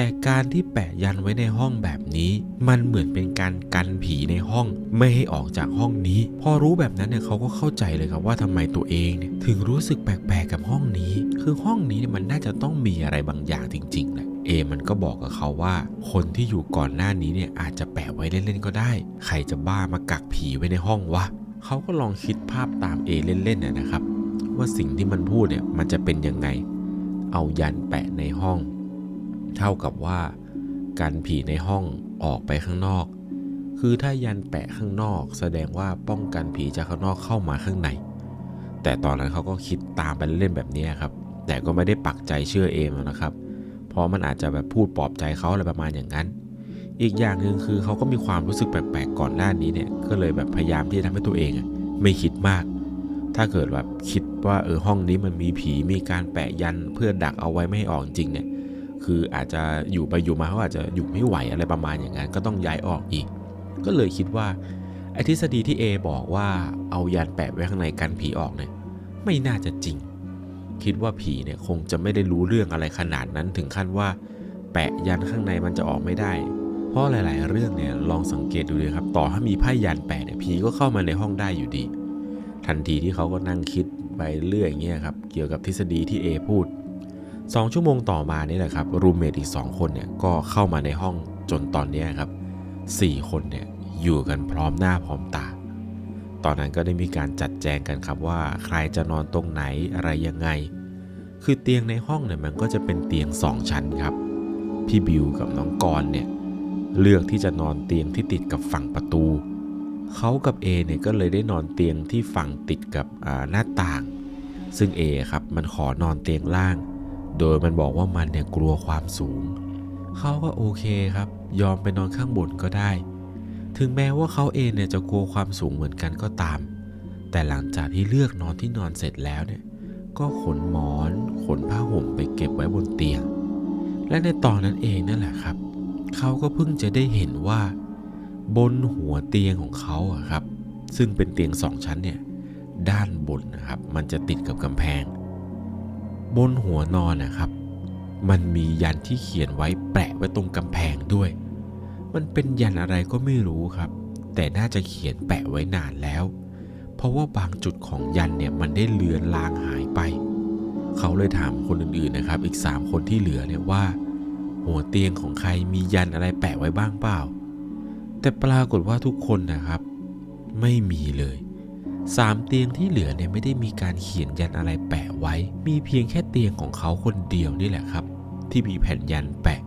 แต่การที่แปะยันไว้ในห้องแบบนี้ มันเหมือนเป็นการกันผีในห้อง ไม่ให้ออกจากห้องนี้ พอรู้แบบนั้นเนี่ยเขาก็เข้าใจเลยครับว่าทำไมตัวเองเนี่ยถึงรู้สึกแปลกๆกับห้องนี้ คือห้องนี้เนี่ยมันน่าจะต้องมีอะไรบางอย่างจริงๆแหละเอมันก็บอกกับเขาว่า คนที่อยู่ก่อนหน้านี้เนี่ยอาจจะแปะไว้เล่นๆก็ได้ ใครจะบ้ามากักผีไว้ในห้องวะเขาก็ลองคิดภาพตามเอเล่นๆนนะครับ ว่าสิ่งที่มันพูดเนี่ยมันจะเป็นยังไง เอายันแปะในห้อง เท่ากับว่าการผีในห้องออกไปข้างนอก คือถ้ายันแปะข้างนอกแสดงว่าป้องกันผีจากข้างนอกเข้ามาข้างใน แต่ตอนนั้นเขาก็คิดตามไปเล่นแบบนี้ครับ แต่ก็ไม่ได้ปักใจเชื่อเอมหรอกนะครับ เพราะมันอาจจะแบบพูดปลอบใจเขาอะไรประมาณอย่างนั้น อีกอย่างหนึ่งคือเขาก็มีความรู้สึกแปลกๆก่อนหน้านี้เนี่ย ก็เลยแบบพยายามที่จะทำให้ตัวเองไม่คิดมาก ถ้าเกิดแบบคิดว่าเออห้องนี้มันมีผีมีการแปะยันเพื่อดักเอาไว้ไม่ให้ออกจริงเนี่ย คืออาจจะอยู่ไปอยู่มาเขาอาจจะอยู่ไม่ไหวอะไรประมาณอย่างนั้นก็ต้องย้ายออกอีก ก็เลยคิดว่าไอ้ทฤษฎีที่ A บอกว่าเอายันแปะไว้ข้างในกันผีออกเนี่ยไม่น่าจะจริง คิดว่าผีเนี่ยคงจะไม่ได้รู้เรื่องอะไรขนาดนั้นถึงขั้นว่า แปะยันข้างในมันจะออกไม่ได้ เพราะหลาย ๆ เรื่องเนี่ยลองสังเกตดูเลยครับ ต่อให้มีไพ่ยันแปะเนี่ยผีก็เข้ามาในห้องได้อยู่ดี ทันทีที่เขาก็นั่งคิดไปเรื่อยอย่างเงี้ยครับเกี่ยวกับทฤษฎีที่ A พูด 2ชั่วโมงต่อมานี่แหละครับรูมเมทอีก 2 คนเนี่ยก็เข้ามาในห้องจนตอนนี้ครับ 4 คนเนี่ยอยู่กันพร้อมหน้าพร้อมตา ตอนนั้นก็ได้มีการจัดแจงกันครับว่าใครจะนอนตรงไหนอะไรยังไง คือเตียงในห้องเนี่ยมันก็จะเป็นเตียง 2 ชั้นครับ พี่บิวกับน้องกรณ์เนี่ยเลือกที่จะนอนเตียงที่ติดกับฝั่งประตู เขากับ A เนี่ยก็เลยได้นอนเตียงที่ฝั่งติดกับหน้าต่าง ซึ่ง A ครับมันขอนอนเตียงล่าง โดยมันบอกว่ามันเนี่ยกลัวความสูง เขาก็โอเคครับ ยอมไปนอนข้างบนก็ได้ ถึงแม้ว่าเขาเองเนี่ยจะกลัวความสูงเหมือนกันก็ตาม แต่หลังจากที่เลือกนอนที่นอนเสร็จแล้วเนี่ย ก็ขนหมอน ขนผ้าห่มไปเก็บไว้บนเตียง และในตอนนั้นเองนั่นแหละครับ เขาก็เพิ่งจะได้เห็นว่า บนหัวเตียงของเขาอะครับ ซึ่งเป็นเตียงสองชั้นเนี่ย ด้านบนนะครับ มันจะติดกับกำแพง บนหัวนอนนะครับ มันมียันที่เขียนไว้แปะไว้ตรงกำแพงด้วย มันเป็นยันอะไรก็ไม่รู้ครับ แต่น่าจะเขียนแปะไว้นานแล้ว เพราะว่าบางจุดของยันเนี่ยมันได้เลือนลางหายไป เขาเลยถามคนอื่นๆนะครับ อีก 3 คนที่เหลือเนี่ยว่า หัวเตียงของใครมียันอะไรแปะไว้บ้างเปล่า แต่ปรากฏว่าทุกคนนะครับ ไม่มีเลย สามเตียงที่เหลือเนี่ยไม่ได้มีการเขียนยันอะไรแปะไว้ มีเพียงแค่เตียงของเขาคนเดียวนี่แหละครับ ที่มีแผ่นยันแปะ